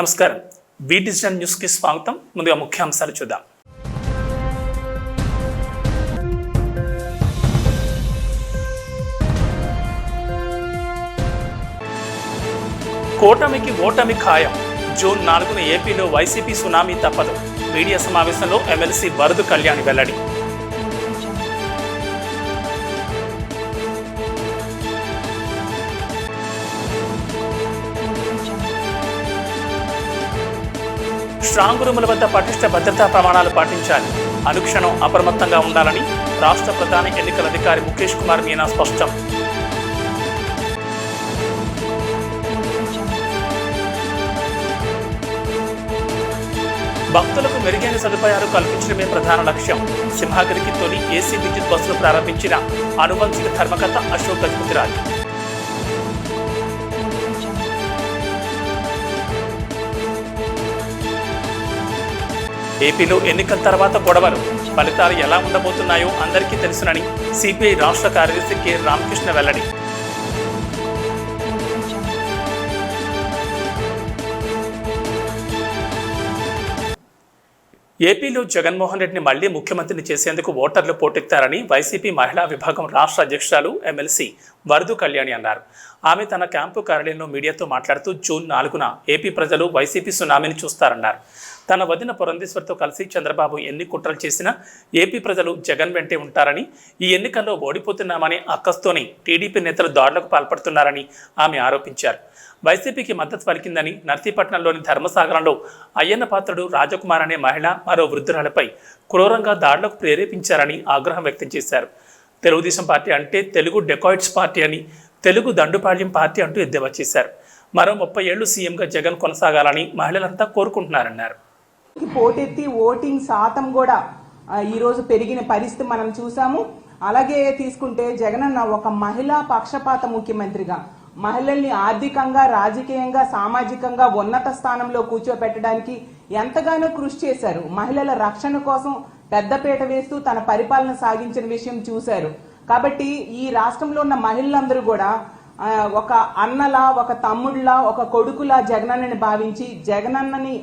నమస్కారం. Be digital న్యూస్కి స్వాగతం. ముందుగా ముఖ్యాంశాలు చూద్దాం. కూటమికి ఓటమి ఖాయం. జూన్ నాలుగున ఏపీలో వైసీపీ సునామీ తప్పదు. మీడియా సమావేశంలో ఎమ్మెల్సీ వరదు కళ్యాణ్ వెల్లడి. స్ట్రాంగ్ రూముల వద్ద పటిష్ట భద్రతా ప్రమాణాలు పాటించాలి. అనుక్షణం అప్రమత్తంగా ఉండాలని రాష్ట్ర ప్రధాన ఎన్నికల అధికారి ముఖేష్ కుమార్ మీనా స్పష్టం. భక్తులకు మెరుగైన సదుపాయాలు కల్పించడమే ప్రధాన లక్ష్యం. సింహాగిరికి తొలి ఏసీ విద్యుత్ బస్సులు ప్రారంభించిన అనువంశిక ధర్మకర్త అశోక్ గజపతిరాజు ఏపీలో ఎన్నికల తర్వాత గొడవలు ఫలితాలు ఎలా ఉండబోతున్నాయో అందరికీ తెలుసునని సిపిఐ రాష్ట్ర కార్యదర్శి కె. రామకృష్ణ వెల్లడి. ఏపీలో జగన్మోహన్ రెడ్డిని మళ్ళీ ముఖ్యమంత్రిని చేసేందుకు ఓటర్లు పోటెత్తారని వైసీపీ మహిళా విభాగం రాష్ట్ర అధ్యక్షురాలు ఎమ్మెల్సీ వరదు కళ్యాణి అన్నారు. ఆమె తన క్యాంపు కార్యాలయంలో మీడియాతో మాట్లాడుతూ జూన్ నాలుగున ఏపీ ప్రజలు వైసీపీ సునామీని చూస్తారన్నారు. తన వదిన పురంధేశ్వర్తో కలిసి చంద్రబాబు ఎన్ని కుట్రలు చేసినా ఏపీ ప్రజలు జగన్ వెంటే ఉంటారని ఈ ఎన్నికల్లో ఓడిపోతున్నామని అక్కస్తోనే టీడీపీ నేతలు దాడులకు పాల్పడుతున్నారని ఆమె ఆరోపించారు. వైసీపీకి మద్దతు పలికిందని నర్సీపట్నంలోని ధర్మసాగరంలో అయ్యన్న పాత్రుడు రాజకుమార్ అనే మహిళ మరో వృద్ధురాలపై క్రూరంగా దాడులకు ప్రేరేపించారని ఆగ్రహం వ్యక్తం చేశారు. తెలుగుదేశం పార్టీ అంటే తెలుగు డెకాయిట్స్ పార్టీ అని తెలుగు దండుపాళ్యం పార్టీ అంటూ ఎద్దేవా చేశారు. మరో ముప్పై ఏళ్ళు సీఎంగా జగన్ కొనసాగాలని మహిళలంతా కోరుకుంటున్నారన్నారు. పోటెత్తి ఓటింగ్ శాతం కూడా ఈరోజు ఈ రోజు పెరిగిన పరిస్థితి మనం చూసాము. అలాగే తీసుకుంటే జగనన్న ఒక మహిళా పక్షపాత ముఖ్యమంత్రిగా మహిళల్ని ఆర్థికంగా రాజకీయంగా సామాజికంగా ఉన్నత స్థానంలో కూర్చోపెట్టడానికి ఎంతగానో కృషి చేశారు. మహిళల రక్షణ కోసం పెద్దపీట వేస్తూ తన పరిపాలన సాగించిన విషయం చూశారు. కాబట్టి ఈ రాష్ట్రంలో ఉన్న మహిళలందరూ కూడా ఒక అన్నలా ఒక తమ్ముళ్ళలా ఒక కొడుకులా జగనన్నని భావించి జగనన్నని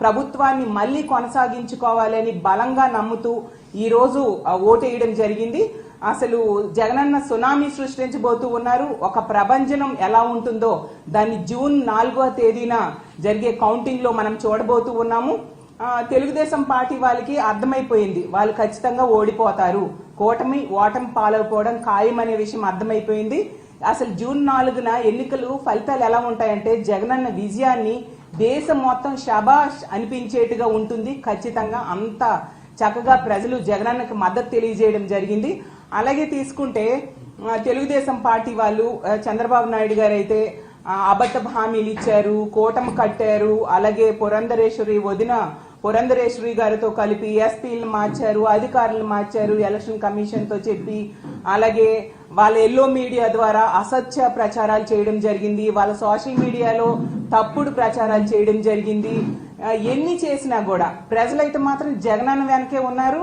ప్రభుత్వాన్ని మళ్ళీ కొనసాగించుకోవాలని బలంగా నమ్ముతూ ఈరోజు ఓటేయడం జరిగింది. అసలు జగనన్న సునామీ సృష్టించబోతూ ఉన్నారు. ఒక ప్రభంజనం ఎలా ఉంటుందో దాన్ని జూన్ నాలుగవ తేదీన జరిగే కౌంటింగ్లో మనం చూడబోతూ ఉన్నాము. తెలుగుదేశం పార్టీ వాళ్ళకి అర్థమైపోయింది. వాళ్ళు ఖచ్చితంగా ఓడిపోతారు. కూటమి ఓటమి పాలైపోవడం ఖాయం అనే విషయం అర్థమైపోయింది. అసలు జూన్ నాలుగున ఎన్నికలు ఫలితాలు ఎలా ఉంటాయంటే జగనన్న విజయాన్ని దేశం మొత్తం షబాష్ అనిపించేట్టుగా ఉంటుంది. ఖచ్చితంగా అంత చక్కగా ప్రజలు జగనన్నకి మద్దతు తెలియజేయడం జరిగింది. అలాగే తీసుకుంటే తెలుగుదేశం పార్టీ వాళ్ళు చంద్రబాబు నాయుడు గారు అయితే అబద్ధ హామీలు ఇచ్చారు కూటమి కట్టారు అలాగే పురంధరేశ్వరి వదిన పురంధరేశ్వరి గారితో కలిపి ఎస్పీలు మార్చారు అధికారులు మార్చారు ఎలక్షన్ కమిషన్తో చెప్పి అలాగే వాళ్ళ ఎల్లో మీడియా ద్వారా అసత్య ప్రచారాలు చేయడం జరిగింది వాళ్ళ సోషల్ మీడియాలో తప్పుడు ప్రచారాలు చేయడం జరిగింది. ఎన్ని చేసినా కూడా ప్రజలైతే మాత్రం జగనన్న వెనకే ఉన్నారు.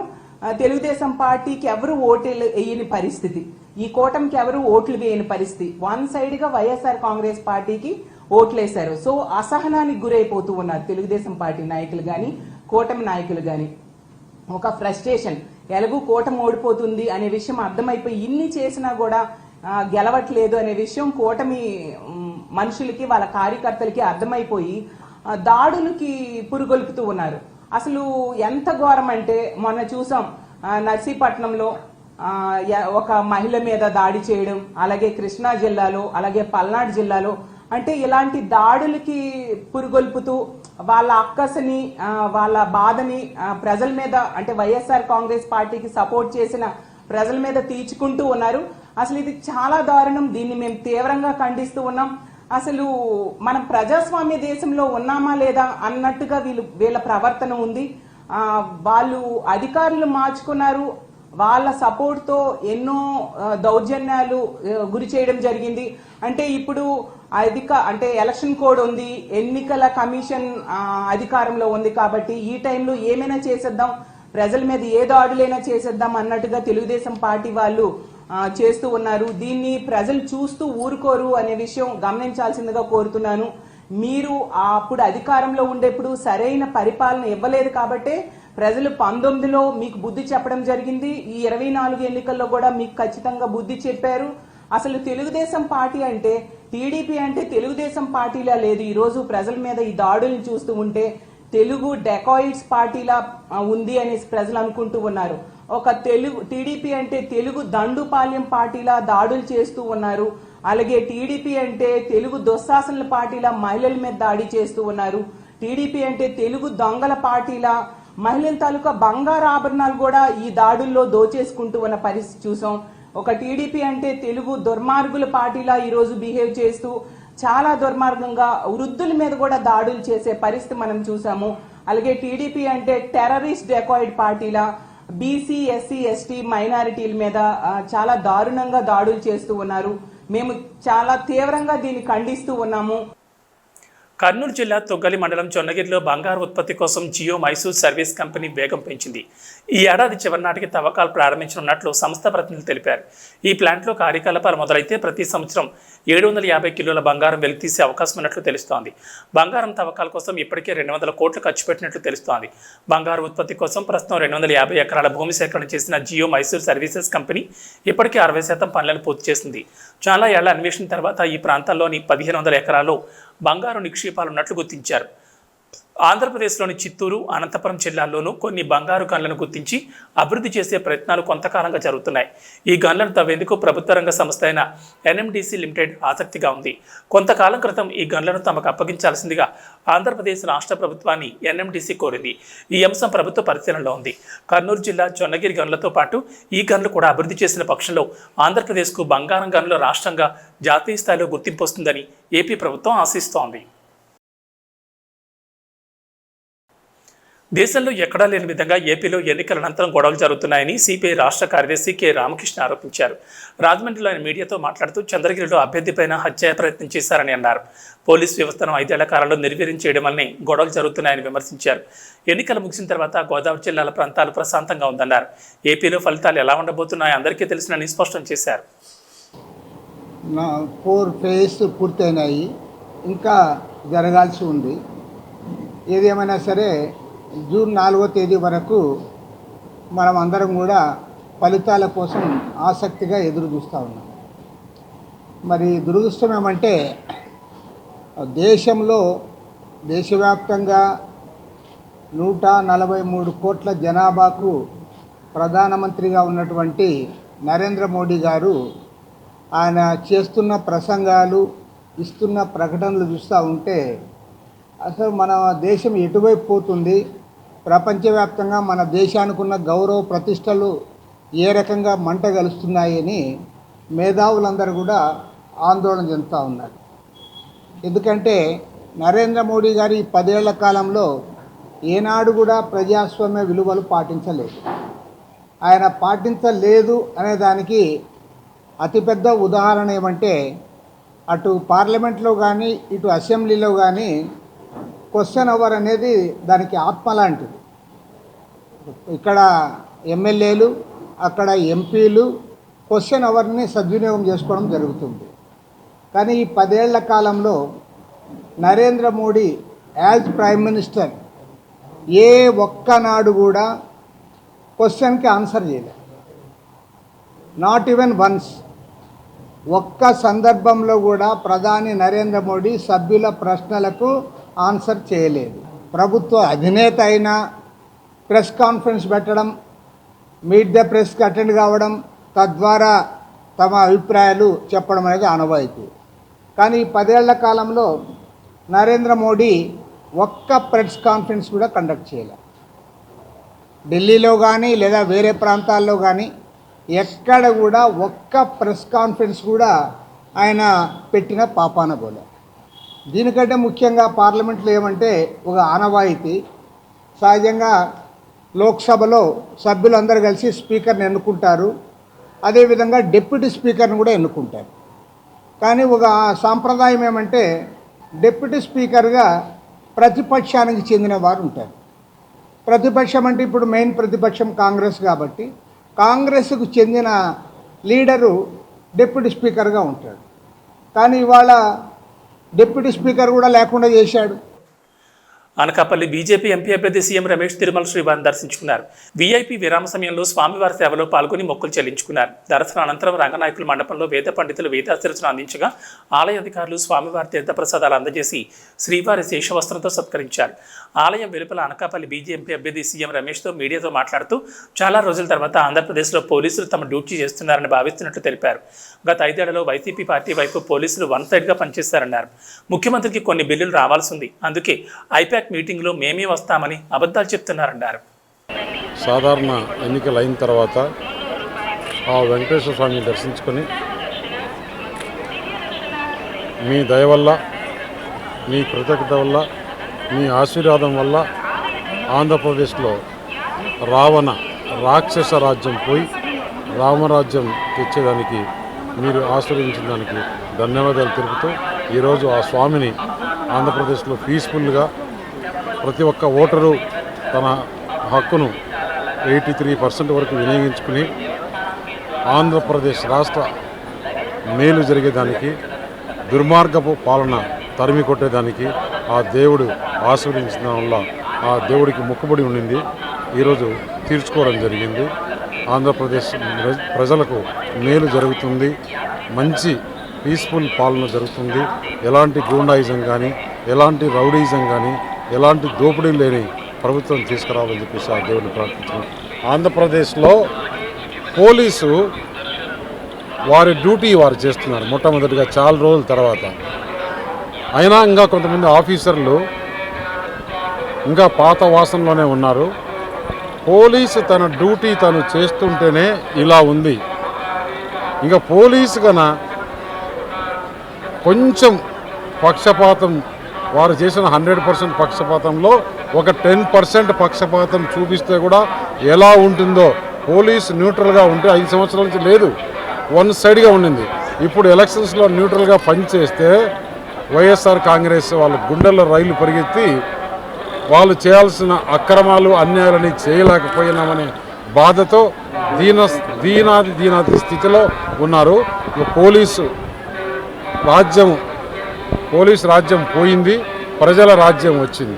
తెలుగుదేశం పార్టీకి ఎవరు ఓట్లు వేయని పరిస్థితి. ఈ కూటమికి ఎవరు ఓట్లు వేయని పరిస్థితి. వన్ సైడ్గా వైఎస్ఆర్ కాంగ్రెస్ పార్టీకి ఓట్లేశారు. సో అసహనానికి గురైపోతూ ఉన్నారు తెలుగుదేశం పార్టీ నాయకులు గాని కూటమి నాయకులు గాని ఒక ఫ్రస్ట్రేషన్. ఎలాగూ కూటమి ఓడిపోతుంది అనే విషయం అర్థమైపోయి ఇన్ని చేసినా కూడా గెలవట్లేదు అనే విషయం కూటమి మనుషులకి వాళ్ళ కార్యకర్తలకి అర్థమైపోయి దాడులకి పురుగొల్పుతూ ఉన్నారు. అసలు ఎంత ఘోరం అంటే మొన్న చూసాం నర్సీపట్నంలో ఒక మహిళ మీద దాడి చేయడం అలాగే కృష్ణా జిల్లాలో అలాగే పల్నాడు జిల్లాలో అంటే ఇలాంటి దాడులకి పురుగొల్పుతూ వాళ్ళ అక్కసని వాళ్ళ బాధని ప్రజల మీద అంటే వైఎస్ఆర్ కాంగ్రెస్ పార్టీకి సపోర్ట్ చేసిన ప్రజల మీద తీర్చుకుంటూ ఉన్నారు. అసలు ఇది చాలా దారుణం. దీన్ని మేము తీవ్రంగా ఖండిస్తూ ఉన్నాం. అసలు మనం ప్రజాస్వామ్య దేశంలో ఉన్నామా లేదా అన్నట్టుగా వీళ్ళు వీళ్ళ ప్రవర్తన ఉంది. వాళ్ళు అధికారులు మార్చుకున్నారు. వాళ్ళ సపోర్ట్తో ఎన్నో దౌర్జన్యాలు గురి చేయడం జరిగింది. అంటే ఇప్పుడు అధిక అంటే ఎలక్షన్ కోడ్ ఉంది ఎన్నికల కమిషన్ అధికారంలో ఉంది కాబట్టి ఈ టైంలో ఏమైనా చేసేద్దాం ప్రజల మీద ఏ దాడులైనా చేసేద్దాం అన్నట్టుగా తెలుగుదేశం పార్టీ వాళ్ళు చేస్తూ ఉన్నారు. దీన్ని ప్రజలు చూస్తూ ఊరుకోరు అనే విషయం గమనించాల్సిందిగా కోరుతున్నాను. మీరు అప్పుడు అధికారంలో ఉండేప్పుడు సరైన పరిపాలన ఇవ్వలేదు కాబట్టే ప్రజలు పంతొమ్మిదిలో మీకు బుద్ధి చెప్పడం జరిగింది. ఈ ఇరవై నాలుగు ఎన్నికల్లో కూడా మీకు ఖచ్చితంగా బుద్ధి చెప్పారు. అసలు తెలుగుదేశం పార్టీ అంటే టీడీపీ అంటే తెలుగుదేశం పార్టీలా లేదు. ఈ రోజు ప్రజల మీద ఈ దాడుల్ని చూస్తూ ఉంటే తెలుగు డెకాయిడ్స్ పార్టీలా ఉంది అనేసి ప్రజలు అనుకుంటూ ఉన్నారు. ఒక తెలుగు టీడీపీ అంటే తెలుగు దండుపాల్యం పార్టీలా దాడులు చేస్తూ ఉన్నారు. అలాగే టీడీపీ అంటే తెలుగు దుశ్శాసనల పార్టీలా మహిళల మీద దాడి చేస్తూ ఉన్నారు. టీడీపీ అంటే తెలుగు దొంగల పార్టీలా మహిళల తాలూకా బంగారు ఆభరణాలు కూడా ఈ దాడుల్లో దోచేసుకుంటూ ఉన్న పరిస్థితి చూసాం. ఒక టీడీపీ అంటే తెలుగు దుర్మార్గుల పార్టీలా ఈరోజు బిహేవ్ చేస్తూ చాలా దుర్మార్గంగా వృద్ధుల మీద కూడా దాడులు చేసే పరిస్థితి మనం చూసాము. అలాగే టీడీపీ అంటే టెర్రరిస్ట్ డెకాయిడ్ పార్టీలా బీసీ ఎస్సీ ఎస్టీ మైనారిటీల మీద చాలా దారుణంగా దాడులు చేస్తూ ఉన్నారు. మేము చాలా తీవ్రంగా దీన్ని ఖండిస్తూ ఉన్నాము. కర్నూలు జిల్లా తొగ్గలి మండలం చొన్నగిరిలో బంగారు ఉత్పత్తి కోసం జియో మైసూర్ సర్వీస్ కంపెనీ వేగం పెంచింది. ఈ ఏడాది చివరి నాటికి తవ్వకాలు ప్రారంభించనున్నట్లు సంస్థ ప్రతినిధులు తెలిపారు. ఈ ప్లాంట్లో కార్యకలాపాలు మొదలైతే ప్రతి సంవత్సరం ఏడు వందల యాభై కిలోల బంగారం వెలితీసే అవకాశం ఉన్నట్లు తెలుస్తోంది. బంగారం తవ్వకాల కోసం ఇప్పటికే రెండు వందల కోట్లు ఖర్చు పెట్టినట్లు తెలుస్తోంది. బంగారు ఉత్పత్తి కోసం ప్రస్తుతం రెండు వందల యాభై ఎకరాల భూమి సేకరణ చేసిన జియో మైసూర్ సర్వీసెస్ కంపెనీ ఇప్పటికే అరవై శాతం పనులను పూర్తి చేసింది. చాలా ఏళ్ళ అన్వేషణ తర్వాత ఈ ప్రాంతాల్లోని పదిహేను వందల ఎకరాల్లో బంగారు నిక్షేపాలు ఉన్నట్లు గుర్తించారు. ఆంధ్రప్రదేశ్లోని చిత్తూరు అనంతపురం జిల్లాల్లోనూ కొన్ని బంగారు గన్లను గుర్తించి అభివృద్ధి చేసే ప్రయత్నాలు కొంతకాలంగా జరుగుతున్నాయి. ఈ గన్లను తవ్వేందుకు ప్రభుత్వ రంగ సంస్థ అయిన ఎన్ఎండిసి లిమిటెడ్ ఆసక్తిగా ఉంది. కొంతకాలం క్రితం ఈ గన్లను తమకు అప్పగించాల్సిందిగా ఆంధ్రప్రదేశ్ రాష్ట్ర ప్రభుత్వాన్ని ఎన్ఎండిసి కోరింది. ఈ అంశం ప్రభుత్వ పరిశీలనలో ఉంది. కర్నూలు జిల్లా జొన్నగిరి గన్లతో పాటు ఈ గన్లు కూడా అభివృద్ధి చేసిన పక్షంలో ఆంధ్రప్రదేశ్కు బంగారం గనుల రాష్ట్రంగా జాతీయ స్థాయిలో గుర్తింపు వస్తుందని ఏపీ ప్రభుత్వం ఆశిస్తోంది. దేశంలో ఎక్కడా లేని విధంగా ఏపీలో ఎన్నికల అనంతరం గొడవలు జరుగుతున్నాయని సిపిఐ రాష్ట్ర కార్యదర్శి కె రామకృష్ణ ఆరోపించారు. రాజమండ్రిలో ఆయన మీడియాతో మాట్లాడుతూ చంద్రగిరిలో అభ్యర్థిపైన హత్యా ప్రయత్నం చేశారని అన్నారు. పోలీస్ వ్యవస్థను ఐదేళ్ళ కాలంలో నిర్వీర్యం చేయడం వల్లనే గొడవలు జరుగుతున్నాయని విమర్శించారు. ఎన్నికలు ముగిసిన తర్వాత గోదావరి జిల్లాల ప్రాంతాలు ప్రశాంతంగా ఉందన్నారు. ఏపీలో ఫలితాలు ఎలా ఉండబోతున్నాయో అందరికీ తెలిసినని స్పష్టం చేశారు. నా ఫోర్ ఫేజ్ పూర్తయినాయి. ఇంకా జరగాల్సి ఉంది. ఏదేమైనా సరే జూన్ నాలుగో తేదీ వరకు మనం అందరం కూడా ఫలితాల కోసం ఆసక్తిగా ఎదురు చూస్తూ ఉన్నాం. మరి దురదృష్టం ఏమంటే దేశంలో దేశవ్యాప్తంగా నూట నలభై మూడు కోట్ల జనాభాకు ప్రధానమంత్రిగా ఉన్నటువంటి నరేంద్ర మోడీ గారు ఆయన చేస్తున్న ప్రసంగాలు ఇస్తున్న ప్రకటనలు చూస్తూ ఉంటే అసలు మన దేశం ఎటువైపు పోతుంది? ప్రపంచవ్యాప్తంగా మన దేశానికి ఉన్న గౌరవ ప్రతిష్టలు ఏ రకంగా మంట కలుస్తున్నాయని మేధావులందరూ కూడా ఆందోళన చెందుతూ ఉన్నారు. ఎందుకంటే నరేంద్ర మోడీ గారి ఈ పదేళ్ళ కాలంలో ఏనాడు కూడా ప్రజాస్వామ్య విలువలు పాటించలేదు. ఆయన పాటించలేదు అనే దానికి అతిపెద్ద ఉదాహరణ ఏమంటే అటు పార్లమెంట్లో కానీ ఇటు అసెంబ్లీలో కానీ క్వశ్చన్ అవర్ అనేది దానికి ఆత్మ లాంటిది. ఇక్కడ ఎమ్మెల్యేలు అక్కడ ఎంపీలు క్వశ్చన్ అవర్ని సద్వినియోగం చేసుకోవడం జరుగుతుంది. కానీ ఈ పదేళ్ళ కాలంలో Narendra Modi as prime minister ఏ ఒక్కనాడు కూడా క్వశ్చన్కి ఆన్సర్ చేయలేదు నాట్ ఈవెన్ వన్స్ ఒక్క సందర్భంలో కూడా ప్రధాని నరేంద్ర మోడీ సభ్యుల ప్రశ్నలకు ఆన్సర్ చేయలేదు. ప్రభుత్వ అధినేత అయినా ప్రెస్ కాన్ఫరెన్స్ పెట్టడం మీట్ ద ప్రెస్కి అటెండ్ కావడం తద్వారా తమ అభిప్రాయాలు చెప్పడం అనేది ఆనవాయితీ. కానీ ఈ పదేళ్ళ కాలంలో నరేంద్ర మోడీ ఒక్క ప్రెస్ కాన్ఫరెన్స్ కూడా కండక్ట్ చేయలేదు ఢిల్లీలో కానీ లేదా వేరే ప్రాంతాల్లో కానీ ఎక్కడ కూడా ఒక్క ప్రెస్ కాన్ఫరెన్స్ కూడా ఆయన పెట్టిన పాపాన పోలే. దీనికంటే ముఖ్యంగా పార్లమెంట్లో ఏమంటే ఒక ఆనవాయితీ. సహజంగా లోక్సభలో సభ్యులందరూ కలిసి స్పీకర్ని ఎన్నుకుంటారు. అదేవిధంగా డిప్యూటీ స్పీకర్ని కూడా ఎన్నుకుంటారు. కానీ ఒక సాంప్రదాయం ఏమంటే డిప్యూటీ స్పీకర్గా ప్రతిపక్షానికి చెందిన వారు ఉంటారు. ప్రతిపక్షం అంటే ఇప్పుడు మెయిన్ ప్రతిపక్షం కాంగ్రెస్ కాబట్టి కాంగ్రెస్కు చెందిన లీడరు డిప్యూటీ స్పీకర్గా ఉంటాడు. కానీ ఇవాళ డిప్యూటీ స్పీకర్ కూడా లేకుండా చేశాడు. అనకాపల్లి బీజేపీ ఎంపీ అభ్యర్థి సీఎం రమేష్ తిరుమల శ్రీవారిని దర్శించుకున్నారు. వీఐపీ విరామ సమయంలో స్వామివారి సేవలో పాల్గొని మొక్కులు చెల్లించుకున్నారు. దర్శన అనంతరం రంగనాయకుల మండపంలో వేద పండితులు వేదాశీర్చన అందించగా ఆలయ అధికారులు స్వామివారి తీర్థప్రసాదాలు అందజేసి శ్రీవారి శేషవస్త్రంతో సత్కరించారు. ఆలయం వెలుపల అనకాపల్లి బీజేపీ అభ్యర్థి సీఎం రమేష్తో మీడియాతో మాట్లాడుతూ చాలా రోజుల తర్వాత ఆంధ్రప్రదేశ్లో పోలీసులు తమ డ్యూటీ చేస్తున్నారని భావిస్తున్నట్లు తెలిపారు. గత ఐదేళ్ళలో వైసీపీ పార్టీ వైపు పోలీసులు వన్ సైడ్గా పనిచేశారన్నారు ముఖ్యమంత్రికి కొన్ని బిల్లులు రావాల్సి ఉంది. అందుకే ఐపాక్ మీటింగ్లో మేమే వస్తామని అబద్ధాలు చెప్తున్నారన్నారు. సాధారణ ఎన్నికలు అయిన తర్వాత ఆ వెంకటేశ్వర స్వామిని దర్శించుకొని మీ దయ వల్ల మీ కృతజ్ఞత వల్ల మీ ఆశీర్వాదం వల్ల ఆంధ్రప్రదేశ్లో రావణ రాక్షస రాజ్యం పోయి రామరాజ్యం తెచ్చేదానికి మీరు ఆశ్రయించిన దానికి ధన్యవాదాలు తెలుపుతూ ఈరోజు ఆ స్వామిని ఆంధ్రప్రదేశ్లో పీస్ఫుల్గా ప్రతి ఒక్క ఓటరు తన హక్కును ఎయిటీ త్రీ పర్సెంట్ వరకు వినియోగించుకుని ఆంధ్రప్రదేశ్ రాష్ట్ర మేలు జరిగేదానికి దుర్మార్గపు పాలన తరిమి కొట్టేదానికి ఆ దేవుడు ఆశీర్వదించడం వల్ల ఆ దేవుడికి మొక్కుబడి ఉండింది. ఈరోజు తీర్చుకోవడం జరిగింది. ఆంధ్రప్రదేశ్ ప్రజలకు మేలు జరుగుతుంది. మంచి పీస్ఫుల్ పాలన జరుగుతుంది. ఎలాంటి గూండాయిజం కానీ ఎలాంటి రౌడీజం కానీ ఎలాంటి దోపిడీ లేని ప్రభుత్వం తీసుకురావాలని చెప్పేసి ఆ దేవుడిని ప్రార్థించాం ఆంధ్రప్రదేశ్లో పోలీసు వారి డ్యూటీ వారు చేస్తున్నారు మొట్టమొదటిగా చాలా రోజుల తర్వాత. అయినా ఇంకా కొంతమంది ఆఫీసర్లు ఇంకా పాత వాసనలోనే ఉన్నారు. పోలీసు తన డ్యూటీ తను చేస్తుంటేనే ఇలా ఉంది. ఇంకా పోలీసు కన కొంచెం పక్షపాతం వారు చేసిన హండ్రెడ్ పర్సెంట్ పక్షపాతంలో ఒక టెన్ పర్సెంట్ పక్షపాతం చూపిస్తే కూడా ఎలా ఉంటుందో పోలీసు న్యూట్రల్గా ఉంటే ఐదు సంవత్సరాల నుంచి లేదు. వన్ సైడ్గా ఉండింది. ఇప్పుడు ఎలక్షన్స్లో న్యూట్రల్గా పనిచేస్తే వైఎస్ఆర్ కాంగ్రెస్ వాళ్ళ గుండెల్లో రైలు పరిగెత్తి వాళ్ళు చేయాల్సిన అక్రమాలు అన్యాయాలని చేయలేకపోయినామనే బాధతో దీన దీనాది దీనాది స్థితిలో ఉన్నారు. పోలీసు రాజ్యం పోలీసు రాజ్యం పోయింది ప్రజల రాజ్యం వచ్చింది.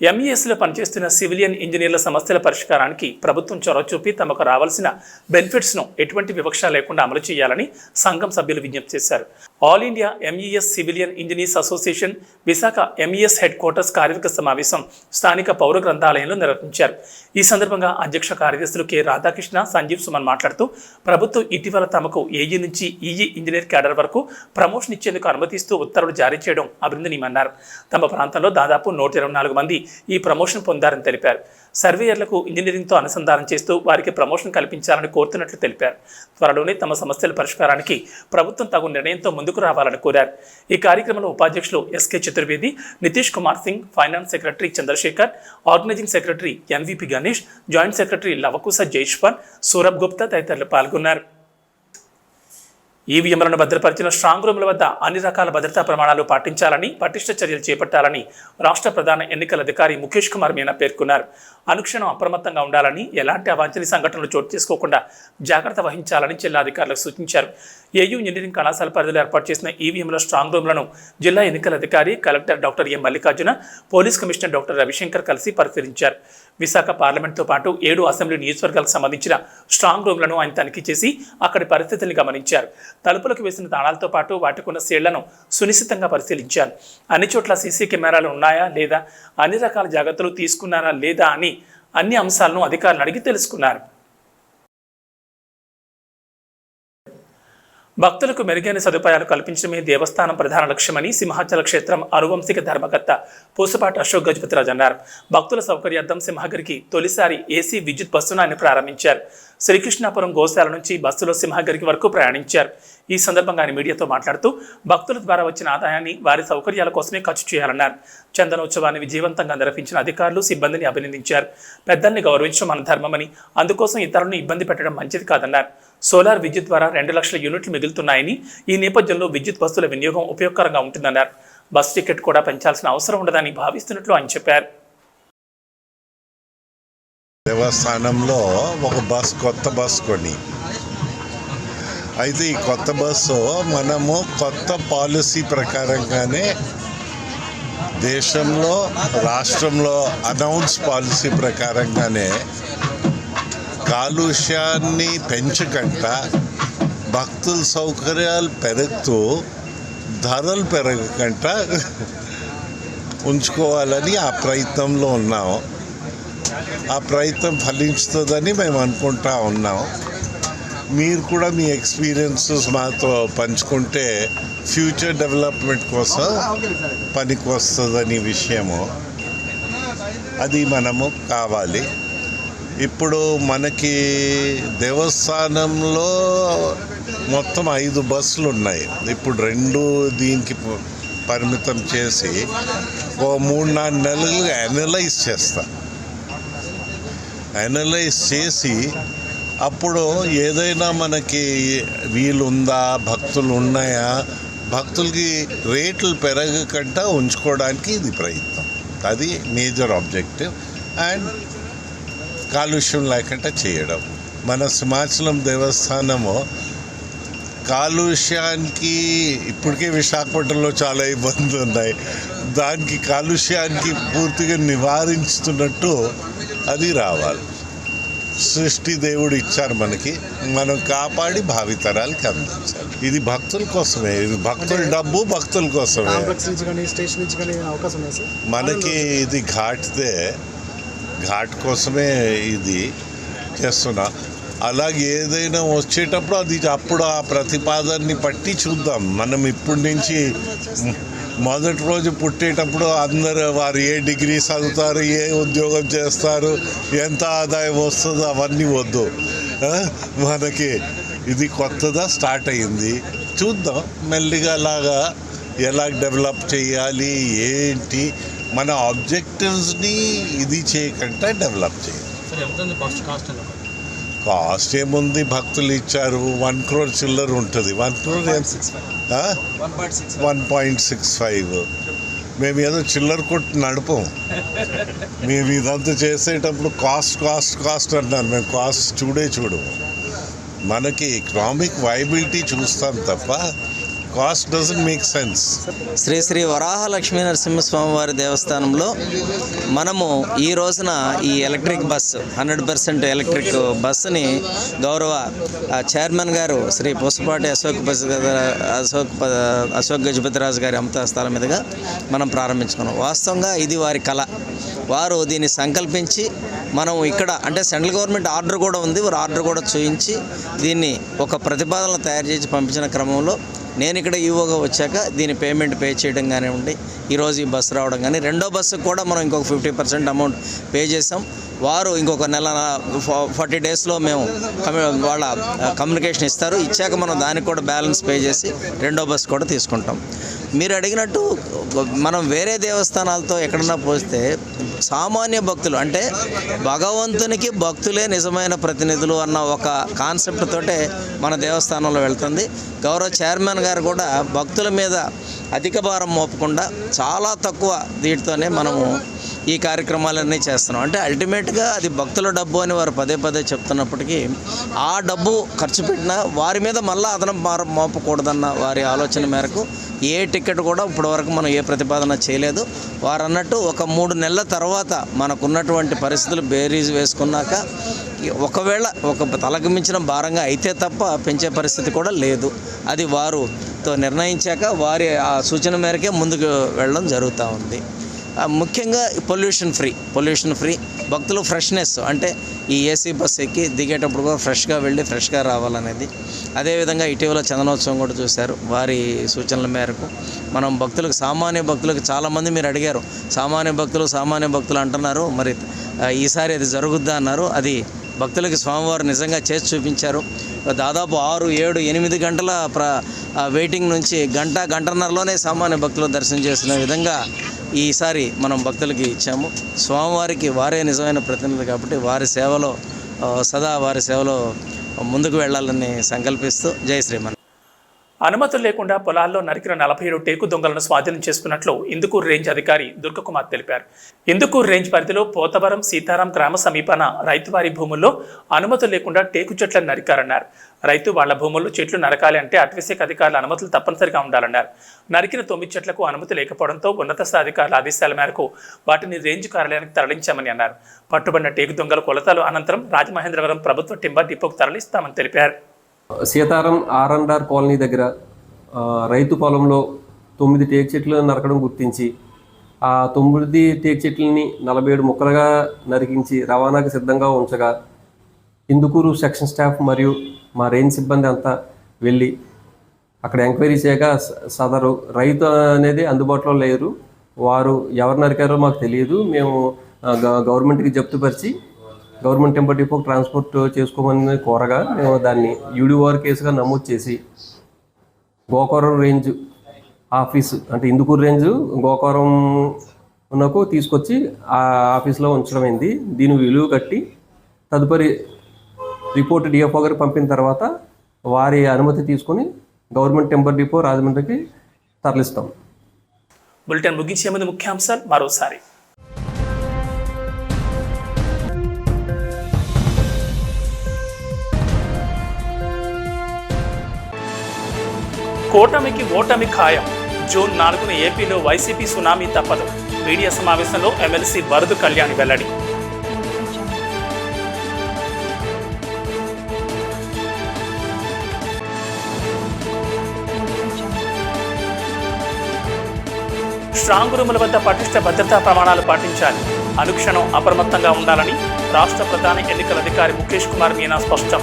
ఎంఈఎస్లో పనిచేస్తున్న సివిలియన్ ఇంజనీర్ల సమస్యల పరిష్కారానికి ప్రభుత్వం చొరవ చూపి తమకు రావాల్సిన బెనిఫిట్స్ను ఎటువంటి వివక్ష లేకుండా అమలు చేయాలని సంఘం సభ్యులు విజ్ఞప్తి చేశారు. All India MES civilian engineers association Visakha MES headquarters కార్యవర్గ సమావేశం స్థానిక పౌర గ్రంథాలయంలో నిర్వహించారు. ఈ సందర్భంగా అధ్యక్ష కార్యదర్శులు కె. రాధాకృష్ణ సంజీవ్ సుమన్ మాట్లాడుతూ ప్రభుత్వం ఇటీవల తమకు ఏఈ నుంచి ఈఈ ఇంజనీర్ క్యాడర్ వరకు ప్రమోషన్ ఇచ్చేందుకు అనుమతిస్తూ ఉత్తర్వులు జారీ చేయడం అభినందనీయమన్నారు. తమ ప్రాంతంలో దాదాపు నూట ఇరవై నాలుగు మంది ఈ ప్రమోషన్ పొందారని తెలిపారు. సర్వేయర్లకు ఇంజనీరింగ్తో అనుసంధానం చేస్తూ వారికి ప్రమోషన్ కల్పించాలని కోరుతున్నట్లు తెలిపారు. త్వరలోనే తమ సమస్యల పరిష్కారానికి ప్రభుత్వం తగు నిర్ణయంతో ముందుకు రావాలని కోరారు. ఈ కార్యక్రమంలో ఉపాధ్యక్షులు SK Chaturvedi Nitish Kumar Singh finance secretary Chandrasekhar organising secretary NVP Ganesh joint secretary Lavakusha Jaishwan Saurabh Gupta తదితరులు పాల్గొన్నారు. ఈవీఎంలను భద్రపరిచిన స్ట్రాంగ్ రూమ్ల వద్ద అన్ని రకాల భద్రతా ప్రమాణాలు పాటించాలని పటిష్ట చర్యలు చేపట్టాలని రాష్ట్ర ప్రధాన ఎన్నికల అధికారి ముఖేష్ కుమార్ మీనా పేర్కొన్నారు. అనుక్షణం అప్రమత్తంగా ఉండాలని ఎలాంటి అవాంఛనీయ సంఘటనలు చోటు చేసుకోకుండా జాగ్రత్త వహించాలని జిల్లా అధికారులకు సూచించారు. ఏయూ ఇంజనీరింగ్ కళాశాల పరిధిలో ఏర్పాటు చేసిన ఈవీఎంల స్ట్రాంగ్ రూమ్లను జిల్లా ఎన్నికల అధికారి collector doctor M Mallikarjuna police commissioner doctor Ravishankar కలిసి పరిశీలించారు. విశాఖ పార్లమెంట్తో పాటు ఏడు అసెంబ్లీ నియోజకవర్గాలకు సంబంధించిన స్ట్రాంగ్ రూమ్లను ఆయన తనిఖీ చేసి అక్కడి పరిస్థితుల్ని గమనించారు. తలుపులకు వేసిన తాళాలతో పాటు వాటికున్న సీళ్ళను సునిశ్చితంగా పరిశీలించారు. అన్ని చోట్ల సీసీ కెమెరాలు ఉన్నాయా లేదా అన్ని రకాల జాగ్రత్తలు తీసుకున్నారా లేదా అని అన్ని అంశాలను అధికారులు అడిగి తెలుసుకున్నారు. భక్తులకు మెరుగైన సదుపాయాలు కల్పించడమే దేవస్థానం ప్రధాన లక్ష్యమని సింహాచల క్షేత్రం అనువంశిక ధర్మకర్త పూసపాటి అశోక్ గజపతిరాజు అన్నారు. భక్తుల సౌకర్యార్థం సింహగిరికి తొలిసారి ఏసీ విద్యుత్ బస్సును ఆయన ప్రారంభించారు. శ్రీకృష్ణాపురం గోశాల నుంచి బస్సులో సింహగిరికి వరకు ప్రయాణించారు. ఈ సందర్భంగా ఆయన మీడియాతో మాట్లాడుతూ భక్తుల ద్వారా వచ్చిన ఆదాయాన్ని వారి సౌకర్యాల కోసమే ఖర్చు చేయాలన్నారు. చందనోత్సవాన్ని విజయవంతంగా నిర్వహించిన అధికారులు సిబ్బందిని అభినందించారు. పెద్దల్ని గౌరవించడం మన ధర్మమని అందుకోసం ఇతరులను ఇబ్బంది పెట్టడం మంచిది కాదన్నారు. సోలార్ విద్యుత్ ద్వారా రెండు లక్షల యూనిట్లు మిగులుతున్నాయని ఈ నేపథ్యంలో విద్యుత్ బస్సుల వినియోగం ఉపయోగకరంగా ఉంటుందన్నారు. బస్ టికెట్ కూడా పెంచాల్సిన అవసరం ఉండదని భావిస్తున్నట్లు ఆయన చెప్పారు. దేవస్థానంలో ఒక బస్ కొత్త బస్ కొని. అయితే ఈ కొత్త బస్సు మనము కొత్త పాలసీ ప్రకారంగానే దేశంలో రాష్ట్రంలో అనౌన్స్ పాలసీ ప్రకారంగానే కాలుష్యాన్ని పెంచకుండా భక్తుల సౌకర్యాలు పెరుగుతూ ధరలు పెరగకుండా ఉంచుకోవాలని ఆ ప్రయత్నంలో ఉన్నాం. ఆ ప్రయత్నం ఫలించుతుందని మేము అనుకుంటా ఉన్నాం. మీరు కూడా మీ ఎక్స్పీరియన్సెస్ మాతో పంచుకుంటే ఫ్యూచర్ డెవలప్మెంట్ కోసం పనికి వస్తుందని విషయము. అది మనము కావాలి. ఇప్పుడు మనకి దేవస్థానంలో మొత్తం ఐదు బస్సులు ఉన్నాయి. ఇప్పుడు రెండు దీనికి ప- పరిమితం చేసి ఓ మూడు నాలుగు నెలలు అనలైజ్ చేస్తా. అనలైజ్ చేసి అప్పుడు ఏదైనా మనకి వీలుందా భక్తులు ఉన్నాయా భక్తులకి రేట్లు పెరగకుండా ఉంచుకోవడానికి ఇది ప్రయత్నం. అది మేజర్ ఆబ్జెక్టివ్ అండ్ కాలుష్యం లేకుండా చేయడం. మన సింహాచలం దేవస్థానము కాలుష్యానికి ఇప్పటికే విశాఖపట్నంలో చాలా ఇబ్బందులు ఉన్నాయి. దానికి కాలుష్యానికి పూర్తిగా నివారించుతున్నట్టు అది రావాలి. సృష్టి దేవుడు ఇచ్చారు మనకి. మనం కాపాడి భావితరాలకి అందించాలి. ఇది భక్తుల కోసమే. ఇది భక్తుల డబ్బు భక్తుల కోసమే. మనకి ఇది ఘాట్దే ఘాట్ కోసమే ఇది చేస్తున్నా. అలాగే ఏదైనా వచ్చేటప్పుడు అది అప్పుడు ఆ ప్రతిపాదనని పట్టి చూద్దాం. మనం ఇప్పటి నుంచి మొదటి రోజు పుట్టేటప్పుడు అందరు వారు ఏ డిగ్రీ చదువుతారు ఏ ఉద్యోగం చేస్తారు ఎంత ఆదాయం వస్తుందో అవన్నీ వద్దు. మనకి ఇది కొత్తగా స్టార్ట్ అయింది చూద్దాం మెల్లిగా అలాగా ఎలా డెవలప్ చేయాలి ఏంటి మన ఆబ్జెక్టివ్స్ని ఇది చేయకుండా డెవలప్ చేయాలి కాస్ట్? ఏముంది? భక్తులు ఇచ్చారు. వన్ క్రోర్ చిల్లర ఉంటుంది. One crore one point six five. మేము ఏదో చిల్లర కొట్టి నడపం. మేము ఇదంతా చేసేటప్పుడు కాస్ట్ కాస్ట్ కాస్ట్ అంటున్నాను మేము కాస్ట్ చూడే చూడము. మనకి ఎకనామిక్ వైబిలిటీ చూస్తాం తప్ప cost doesn't make sense Shri Shri Varaha Lakshmi Narasimhaswamy వారి దేవస్థానంలో మనము ఈ రోజున ఈ electric bus hundred percent electric బస్సుని గౌరవ చైర్మన్ గారు శ్రీ పూసపాటి అశోక్ అశోక్ అశోక్ గజపతిరాజు గారి అమృత స్థలం మీదుగా మనం ప్రారంభించుకున్నాం. వాస్తవంగా ఇది వారి కళ. వారు దీన్ని సంకల్పించి మనం ఇక్కడ అంటే సెంట్రల్ గవర్నమెంట్ ఆర్డర్ కూడా ఉంది. వారు ఆర్డర్ కూడా చూయించి దీన్ని ఒక ప్రతిపాదనలు తయారు చేసి పంపించిన క్రమంలో నేను ఇక్కడ ఈవోగా వచ్చాక దీని పేమెంట్ పే చేయడం కానివ్వండి ఈరోజు ఈ బస్సు రావడం కానీ రెండో బస్సుకు కూడా మనం ఇంకొక ఫిఫ్టీ పర్సెంట్ అమౌంట్ పే చేసాం వారు ఇంకొక నెల ఫార్టీ డేస్లో మేము వాళ్ళ కమ్యూనికేషన్ ఇస్తారు. ఇచ్చాక మనం దానికి కూడా బ్యాలెన్స్ పే చేసి రెండో బస్సు కూడా తీసుకుంటాం. మీరు అడిగినట్టు మనం వేరే దేవస్థానాలతో ఎక్కడన్నా పోస్తే సామాన్య భక్తులు అంటే భగవంతునికి భక్తులే నిజమైన ప్రతినిధులు అన్న ఒక కాన్సెప్ట్ తోటే మన దేవస్థానంలో వెళ్తుంది. గౌరవ చైర్మన్ గారు కూడా భక్తుల మీద అధిక భారం మోపకుండా చాలా తక్కువ దీటితోనే మనము ఈ కార్యక్రమాలన్నీ చేస్తున్నాం. అంటే అల్టిమేట్గా అది భక్తుల డబ్బు అని వారు పదే పదే చెప్తున్నప్పటికీ ఆ డబ్బు ఖర్చు పెట్టినా వారి మీద మళ్ళీ అదనం భారం మోపకూడదన్న వారి ఆలోచన మేరకు ఏ టికెట్ కూడా ఇప్పటివరకు మనం ఏ ప్రతిపాదన చేయలేదు. వారు అన్నట్టు ఒక మూడు నెలల తర్వాత మనకున్నటువంటి పరిస్థితులు బేరీజ్ వేసుకున్నాక ఒకవేళ ఒక తలకు మించిన భారంగా అయితే తప్ప పెంచే పరిస్థితి కూడా లేదు. అది వారుతో నిర్ణయించాక వారి ఆ సూచన మేరకే ముందుకు వెళ్ళడం జరుగుతూ ఉంది. ముఖ్యంగా పొల్యూషన్ ఫ్రీ పొల్యూషన్ ఫ్రీ భక్తులు ఫ్రెష్నెస్ అంటే ఈ ఏసీ బస్ ఎక్కి దిగేటప్పుడు కూడా ఫ్రెష్గా వెళ్ళి ఫ్రెష్గా రావాలనేది. అదేవిధంగా ఇటీవల చందనోత్సవం కూడా చూశారు వారి సూచనల మేరకు. మనం భక్తులకు సామాన్య భక్తులకు చాలామంది మీరు అడిగారు సామాన్య భక్తులు సామాన్య భక్తులు అంటున్నారు మరి ఈసారి అది జరుగుద్దా అన్నారు. అది భక్తులకి స్వామివారు నిజంగా చేసి చూపించారు. దాదాపు ఆరు ఏడు ఎనిమిది గంటల ప్ర వెయిటింగ్ నుంచి గంట గంటన్నరలోనే సామాన్య భక్తులు దర్శనం చేసిన విధంగా ఈసారి మనం భక్తులకి ఇచ్చాము. స్వామివారికి వారే నిజమైన ప్రతినిధి కాబట్టి వారి సేవలో సదా వారి సేవలో ముందుకు వెళ్ళాలని సంకల్పిస్తూ జై శ్రీమన్. అనుమతులు లేకుండా పొలాల్లో నరికిన నలభై ఏడు టేకు దొంగలను స్వాధీనం చేసుకున్నట్లు ఇందుకూరు రేంజ్ అధికారి దుర్గకుమార్ తెలిపారు. ఇందుకూరు రేంజ్ పరిధిలో పోతవరం సీతారాం గ్రామ సమీపాన రైతువారి భూముల్లో అనుమతులు లేకుండా టేకు చెట్లను నరికారన్నారు. రైతు వాళ్ళ భూముల్లో చెట్లు నరకాలి అంటే అటవీశాఖ అధికారుల అనుమతులు తప్పనిసరిగా ఉండాలన్నారు. నరికిన తొమ్మిది చెట్లకు అనుమతి లేకపోవడంతో ఉన్నత అధికారుల ఆదేశాల మేరకు వాటిని రేంజ్ కార్యాలయానికి తరలించామని అన్నారు. పట్టుబడిన టేకు దొంగల కొలతలు అనంతరం రాజమహేంద్రవరం ప్రభుత్వ టింబర్ డిపోకు తరలిస్తామని తెలిపారు. Sitaram R and R colony దగ్గర రైతు పొలంలో తొమ్మిది టేక్ చెట్లు నరకడం గుర్తించి ఆ తొమ్మిది టేక్ చెట్లని నలభై ఏడు ముక్కలుగా నరికించి రవాణాకి సిద్ధంగా ఉంచగా ఇందుకూరు సెక్షన్ స్టాఫ్ మరియు మా రేంజ్ సిబ్బంది అంతా వెళ్ళి అక్కడ ఎంక్వైరీ చేయగా సదరు రైతు అనేది అందుబాటులో లేరు. వారు ఎవరు నరికారో మాకు తెలియదు. మేము గ- గవర్నమెంట్కి జప్తుపరిచి గవర్నమెంట్ టెంపర్ డిపోకి ట్రాన్స్పోర్ట్ చేసుకోమని కోరగా మేము దాన్ని యూడిఓఆర్ కేసుగా నమోదు చేసి గోకవరం రేంజ్ ఆఫీసు అంటే ఇందుకూరు రేంజ్ గోకవరం ఉన్నకు తీసుకొచ్చి ఆ ఆఫీస్లో ఉంచడం అయింది దీని విలువ కట్టి తదుపరి రిపోర్ట్ డిఎఫ్ఓ గారికి పంపిన తర్వాత వారి అనుమతి తీసుకొని గవర్నమెంట్ టెంపర్ డిపో రాజమండ్రికి తరలిస్తాం. బులెటిన్ ముగించే ముందు ముఖ్యాంశాలు మరోసారి. కూటమికి ఓటమి ఖాయం. జూన్ నాలుగున ఏపీలో వైసీపీ సునామీ తప్పదు. మీడియా సమావేశంలో ఎమ్మెల్సీ వరదు కళ్యాణ్ వెల్లడి. స్ట్రాంగ్ రూముల వద్ద పటిష్ట భద్రతా ప్రమాణాలు పాటించాలి. అనుక్షణం అప్రమత్తంగా ఉండాలని రాష్ట్ర ప్రధాన ఎన్నికల అధికారి ముఖేష్ కుమార్ మీనా స్పష్టం.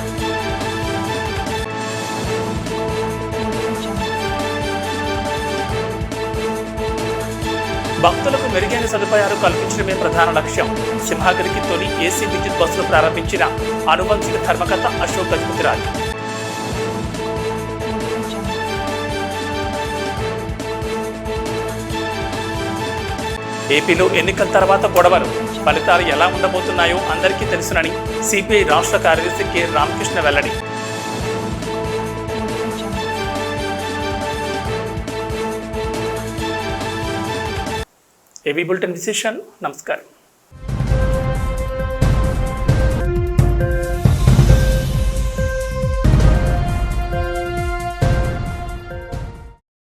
భక్తులకు మెరుగైన సదుపాయాలు కల్పించడమే ప్రధాన లక్ష్యం. సింహాగిరికి తొలి ఏసీ విద్యుత్ బస్సులు ప్రారంభించిన అనువంశిక ధర్మకథ అశోక్ గజపతిరాజు ఏపీలో ఎన్నికల తర్వాత గొడవలు. ఫలితాలు ఎలా ఉండబోతున్నాయో అందరికీ తెలుసునని సిపిఐ రాష్ట్ర కార్యదర్శి కె. రామకృష్ణ వెల్లడి. ఏబీ బులెటిన్ విశేషాలు. నమస్కారం.